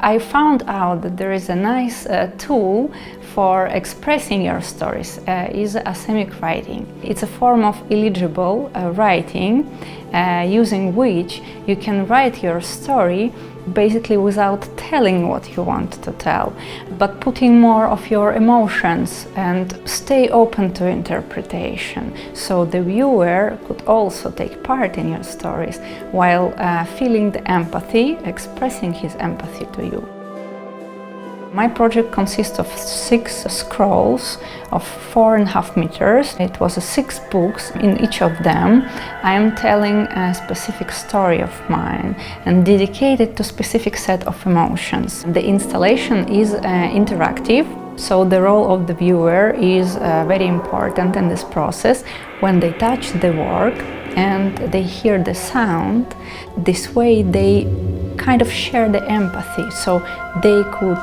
I found out that there is a nice uh, tool for expressing your stories uh, is asemic writing. It's a form of illegible uh, writing uh, using which you can write your story basically without telling what you want to tell, but putting more of your emotions and stay open to interpretation. So the viewer could also take part in your stories while uh, feeling the empathy, expressing his empathy to you. My project consists of six scrolls of four and a half meters. It was six books. In each of them, I am telling a specific story of mine and dedicated to specific set of emotions. The installation is uh, interactive. So the role of the viewer is uh, very important in this process. When they touch the work and they hear the sound, this way they kind of share the empathy. So they could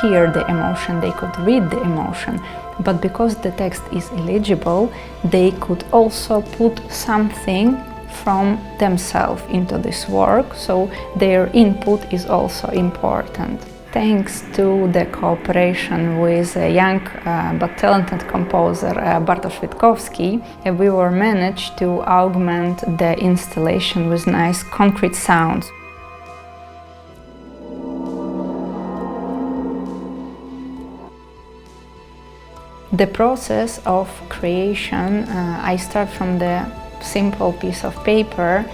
hear the emotion, they could read the emotion, but because the text is illegible, they could also put something from themselves into this work, so their input is also important. Thanks to the cooperation with a young uh, but talented composer uh, Bartosz Witkowski, uh, we were managed to augment the installation with nice concrete sounds. The process of creation, uh, I start from the simple piece of paper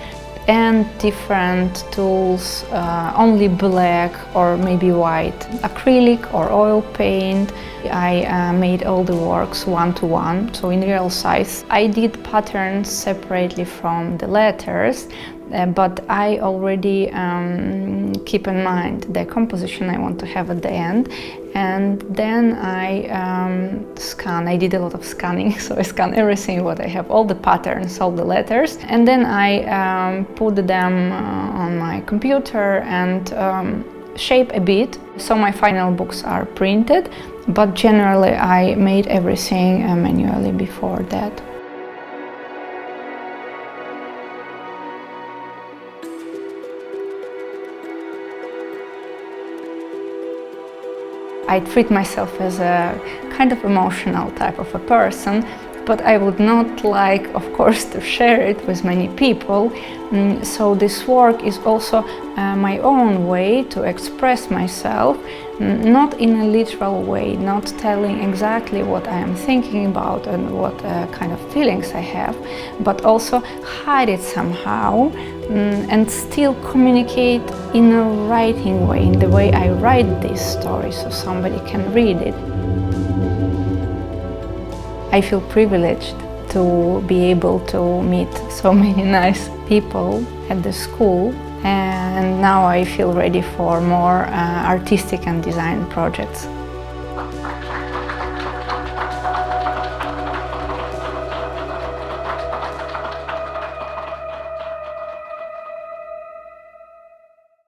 and different tools, uh, only black or maybe white, acrylic or oil paint. I uh, made all the works one to one, so in real size. I did patterns separately from the letters, uh, but I already um, keep in mind the composition I want to have at the end and then I um, scan. I did a lot of scanning, so I scan everything what I have, all the patterns, all the letters, and then I um, put them uh, on my computer and um, shape a bit. So my final books are printed, but generally I made everything uh, manually before that. I treat myself as a kind of emotional type of a person, but I would not like, of course, to share it with many people. Mm, so this work is also uh, my own way to express myself, mm, not in a literal way, not telling exactly what I am thinking about and what uh, kind of feelings I have, but also hide it somehow mm, and still communicate in a writing way, in the way I write this story so somebody can read it. I feel privileged to be able to meet so many nice people at the school and now I feel ready for more uh, artistic and design projects.